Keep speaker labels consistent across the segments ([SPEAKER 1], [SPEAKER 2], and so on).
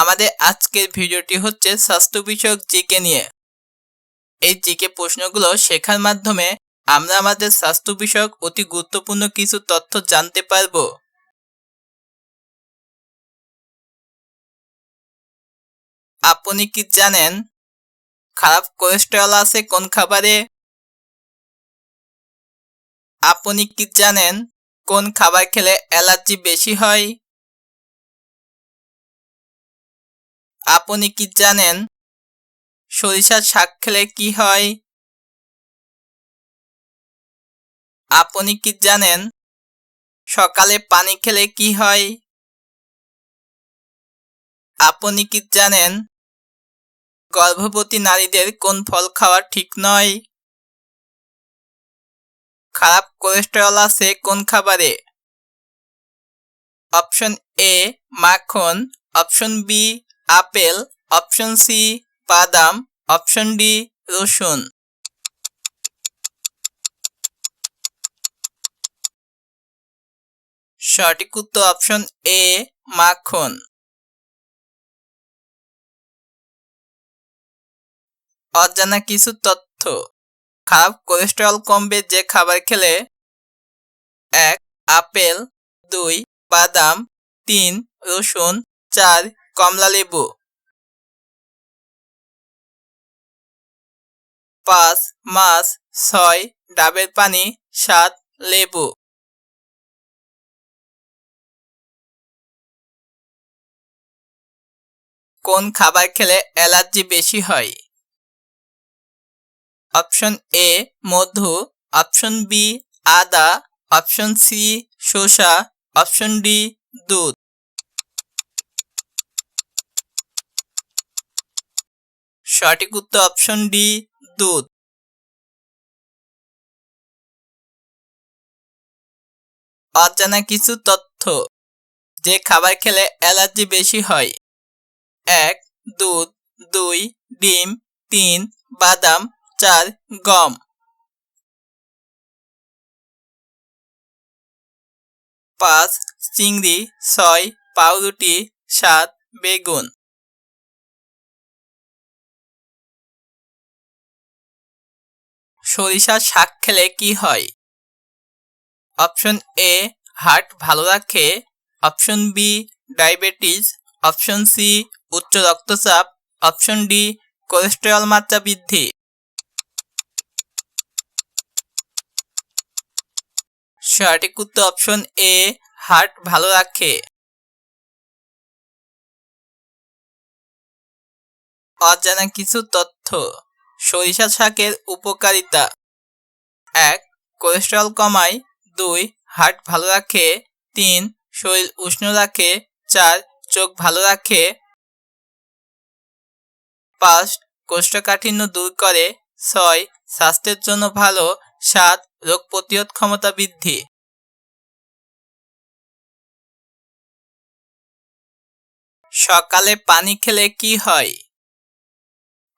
[SPEAKER 1] আমাদের আজকের ভিডিওটি হচ্ছে স্বাস্থ্য বিষয়ক জিকে নিয়ে। এই জিকে প্রশ্নগুলো শেখার মাধ্যমে আমরা আমাদের স্বাস্থ্য বিষয়ক অতি গুরুত্বপূর্ণ কিছু তথ্য জানতে পারব। আপনি কি জানেন খারাপ কোলেস্টেরল আছে কোন খাবারে? আপনি কি জানেন কোন খাবার খেলে অ্যালার্জি বেশি হয়? আপনি কি জানেন সরিষার শাক খেলে কি হয়? আপনি কি জানেন সকালে পানি খেলে কি হয়? আপনি কি জানেন গর্ভবতী নারীদের কোন ফল খাওয়া ঠিক নয়? খারাপ কোলেস্টেরল আছে কোন খাবারে? অপশন এ মাখন, option B apple, option C, বাদাম, অপশন ডি, রসুন। সঠিক উত্তর অপশন এ, মাখন। অজানা কিছু তথ্য। খারাপ কোলেস্টেরল কমবে যে খাবার খেলে। এক, আপেল, দুই, বাদাম, তিন, রসুন, চার কমলা লেবু। পাঁচ, মাছ, ছয়, ডাবের পানি, সাত, লেবু। কোন খাবার খেলে অ্যালার্জি বেশি হয়? অপশন এ, মধু, অপশন বি, আদা, অপশন সি, শসা, অপশন ডি, দুধ। সঠিক উত্তর অপশন ডি দুধ। অজানা কিছু তথ্য। যে খাবার খেলে অ্যালার্জি বেশি হয়। এক, দুধ, দুই, ডিম, তিন, বাদাম, চার, গম। পাঁচ, চিংড়ি, ছয়, পাউরুটি, সাত, বেগুন। সরিষা শাক খেলে কি হয়? অপশন এ হার্ট ভালো রাখে। Option B diabetes. Option C উচ্চ রক্তচাপ। অপশন ডি কোলেস্টেরল মাত্রা বৃদ্ধি। সঠিক উত্তর অপশন এ হার্ট ভালো রাখে। অজানা কিছু তথ্য। সরিষা শাকের উপকারিতা। এক, কোলেস্টেরল কমায়। দুই, হার্ট ভালো রাখে। তিন, শরীর উষ্ণ রাখে। চার, চোখ ভালো রাখে। পাঁচ, কোষ্ঠকাঠিন্য দূর করে। ছয়, স্বাস্থ্যের জন্য ভালো। সাত, রোগ প্রতিরোধ ক্ষমতা বৃদ্ধি। সকালে পানি খেলে কি হয়?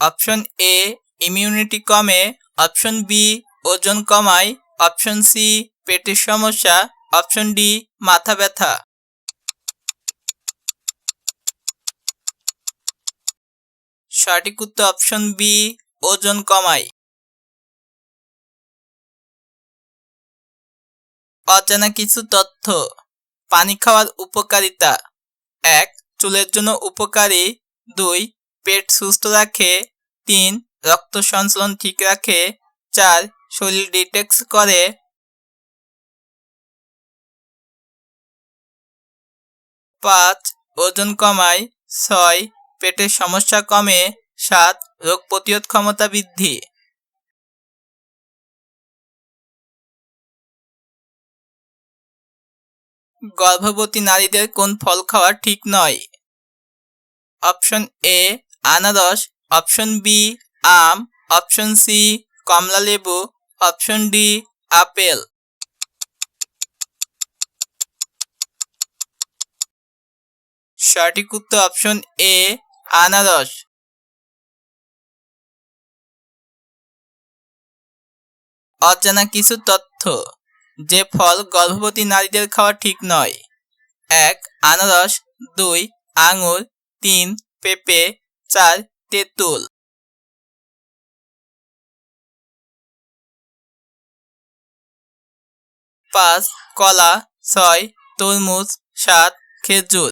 [SPEAKER 1] অপশন এ ইমিউনিটি কমে অপশন বি ওজন কমায় অপশন সি পেটের সমস্যা অপশন ডি মাথা ব্যথা। সঠিক উত্তর অপশন বি ওজন কমায়। অজানা কিছু তথ্য। পানি খাওয়ার উপকারিতা। এক, চুলের জন্য উপকারী। দুই, পেট সুস্থ রাখে। তিন রক্ত সঞ্চালন ঠিক রাখে চার শরীর ডিটেক্স করে। পাঁচ, ওজন কমায়। ছয়, পেটের সমস্যা কমে। সাত, রোগ প্রতিরোধ ক্ষমতা বৃদ্ধি। গর্ভবতী নারীদের কোন ফল খাওয়া ঠিক নয়? অপশন এ, আনারস। অপশন বি আম অপশন সি কমলা লেবু অপশন ডি আপেল। সঠিক উত্তর অপশন এ আনারস। অজানা কিছু তথ্য, যে ফল গর্ভবতী নারীদের খাওয়া ঠিক নয়। এক, আনারস। দুই, আঙুর। তিন, পেঁপে। চার, তেঁতুল। পাঁচ কলা ছয় তরমুজ সাত খেজুর।